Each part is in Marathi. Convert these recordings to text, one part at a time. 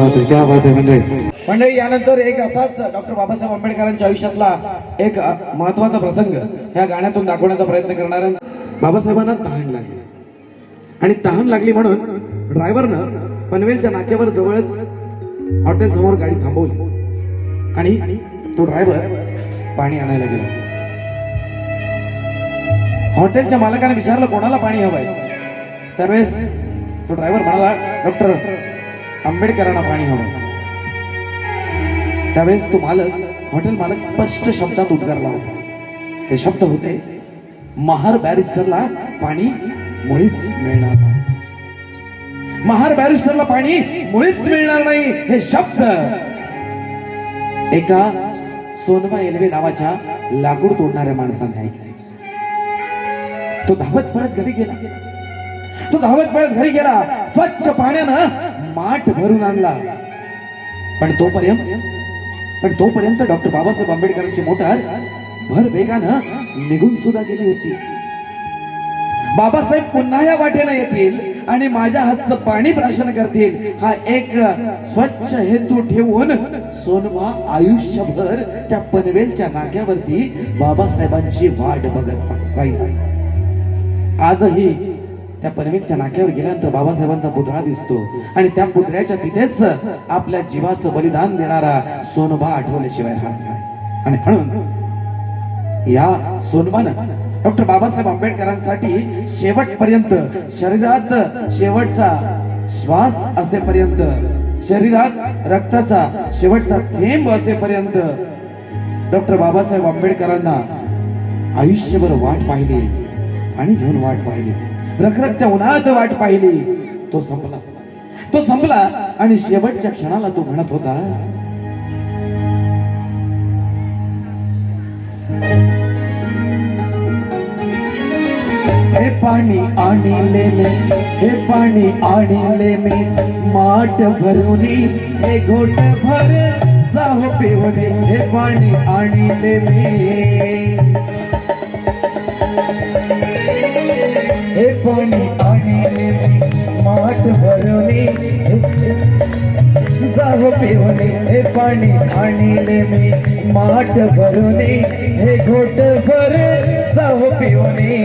बात आहे क्या बात आहे मंडळी. मंडळी यानंतर एक असाच डॉक्टर बाबासाहेब आंबेडकरांच्या आयुष्यातला एक महत्त्वाचा प्रसंग ह्या गाण्यातून दाखवण्याचा प्रयत्न करणार बाबासाहेबांना तहान लागली. आणि तहान लागली म्हणून ड्रायव्हरनं पनवेलच्या नाक्यावर जवळच हॉटेल समोर गाडी थांबवली. आणि तो ड्रायव्हर पाणी आणायला गेला. हॉटेलच्या मालकाने विचारलं कोणाला पाणी हवंय? त्यावेळेस तो ड्रायव्हर म्हणाला डॉक्टर आंबेडकरांना पाणी हवं. त्यावेळेस तो मालक हॉटेल मालक स्पष्ट शब्दात उद्गारला होता. ते शब्द होते महार बॅरिस्टरला पाणी मुळीच मिळणार नाही. महार बॅरिस्टरला पाणी मुळीच मिळणार नाही हे शब्द एका सोनवा एलवे नावाच्या लाकूड तोडणाऱ्या माणसाने ऐकले. तो धावत पळत घरी गेला. तो धावत पळत घरी गेला. स्वच्छ पाण्यानं माठ भरून आणला. पण तोपर्यंत पण तोपर्यंत डॉक्टर बाबासाहेब आंबेडकरांची मोटार भर वेगानं निघून सुद्धा गेली होती. बाबासाहेब पुन्हा या वाटेनं येतील आणि माझ्या हातचं पाणी प्राशन करतील. हा एक स्वच्छ हेतू ठेवून सोनवा आयुष्यभर त्या पनवेलच्या नाक्यावरती बाबासाहेबांची वाट बघत राहील. आजही त्या पनवेलच्या नाक्यावर गेल्यानंतर बाबासाहेबांचा पुतळा दिसतो. आणि त्या पुतळ्याच्या तिथेच आपल्या जीवाचं बलिदान देणारा सोनबा आठवल्याशिवाय राहत नाही. आणि म्हणून या सोनबानं डॉक्टर बाबासाहेब आंबेडकरांसाठी शेवटपर्यंत शरीरात शेवटचा श्वास असेपर्यंत शरीरात रक्ताचा शेवटचा थेंब असेपर्यंत डॉक्टर बाबासाहेब आंबेडकरांना आयुष्यभर वाट पाहिली आणि घेऊन वाट पाहिली. रखरखत्या उन्हात वाट पाहिली. तो संपला. तो संपला आणि शेवटच्या क्षणाला तो म्हणत होता हे पाणी आणले मी हे पाणी आणले मी. माठ भरून हे घोट भर जाहो पिवणे हे पाणी आणले मी. नाव पिवणे हे पाणी आणले मी. माठ भरुने हे घोट भर साव पिवणे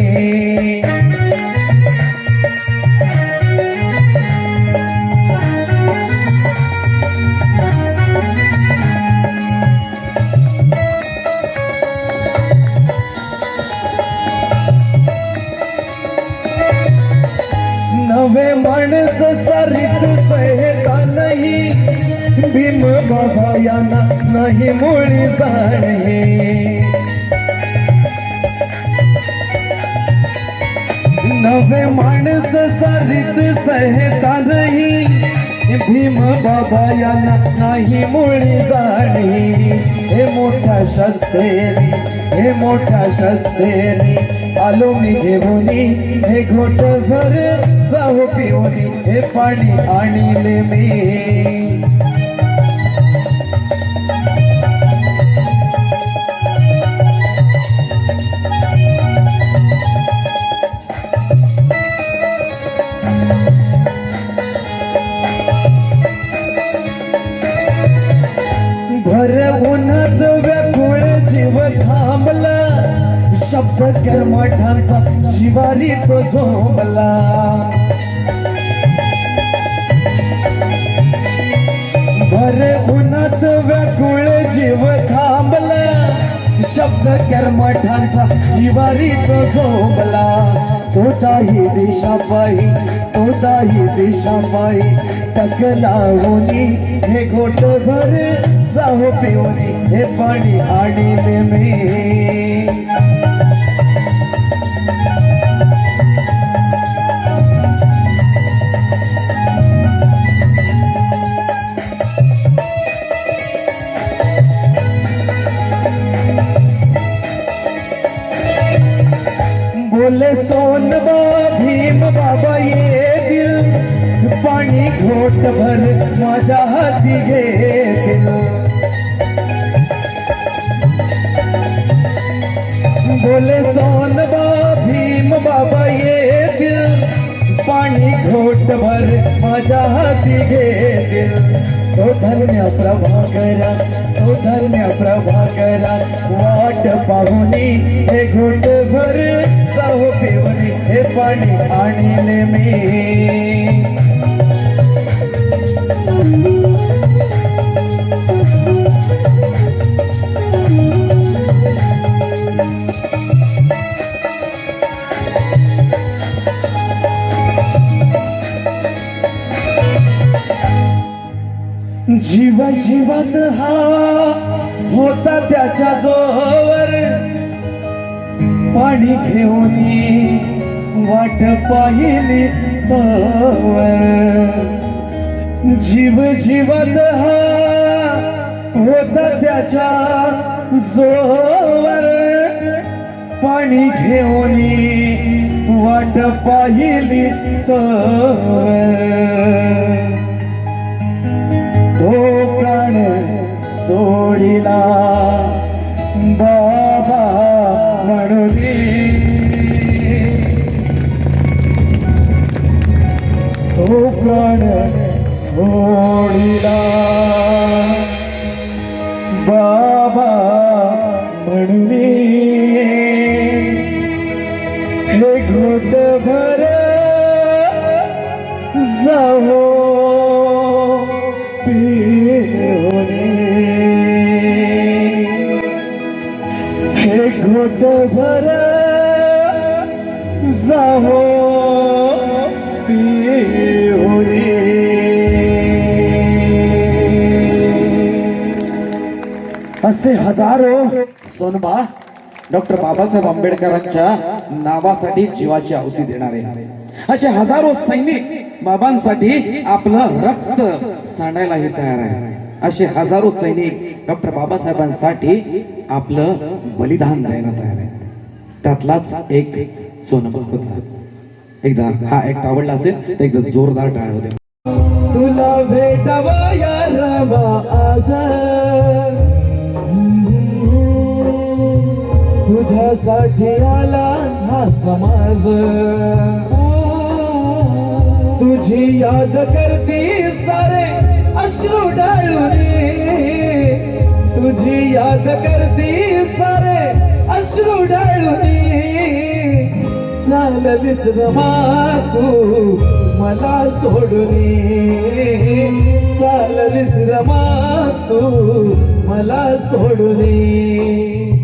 नवे माणस सारीत सहेता नाही. भीम बाबा यांना नाही मुळी जाणे. नवे माणस सारित सहता नाही भीम बाबा यांना नाही मुळी जाणे. हे मोठ्या श्रद्धेने हे मोठ्या श्रद्धेने आलो मी घेऊनी हे घोट भर जाऊ पिऊनी हे पाणी आणले मी. भर उन्हात व्याकुळ जीव थांबला शब्द कर्मठांचा शिवारी तो झोंबला. भर उन्हाच व्याकुळ जीव थांबला कर्मठांचा शिवारी तो झोंबला. तोताही दिशा पायी तोताही दिशा पायी टकलावणी हे घोट भर जाऊ पिवणी हे पाणी आणले मी. बोले सोन सोनबा भीम बाबा ये दिल पाणी घोट भर माझ्या हाती घेतील. बोले सोन बा भीम बाबा येतील. पाणी घोट भर माझ्या हाती घेतील. तो धन्य प्रभाकरा तो धन्य प्रभाकरा वाट पाहुनी हे घोट भर जाऊ पिवणी हे पाणी आणले मी. होता जोहवर पाणी घेऊन वाट पाहिली तवर. जीव जीवत हा होता त्याच्या जोहवर. पाणी घेऊन वाट पाहिली तवर. तो प्राण हजारो. सोनबा डॉक्टर बाबासाहेब आंबेडकरांच्या नावासाठी जीवाची आहुती देणारे असे हजारो सैनिक बाबांसाठी आपलं रक्त सांडायलाही तयार आहे. असे हजारो सैनिक डॉक्टर बाबासाहेबांसाठी आपलं बलिदान द्यायला तयार आहे त्यातलाच एक सोनबा होता. एकदा हा एक आवडला असेल तर एकदा जोरदार टाळ होते तुला भेटावा या तुझ्यासाठी आला हा समाज. तुझी याद करती सारे अश्रू डाळुनी. तुझी याद करती सारे अश्रू डाळुनी. चाललीस रमा तू मला सोडूनी. चाललीस रमा तू मला सोडूनी.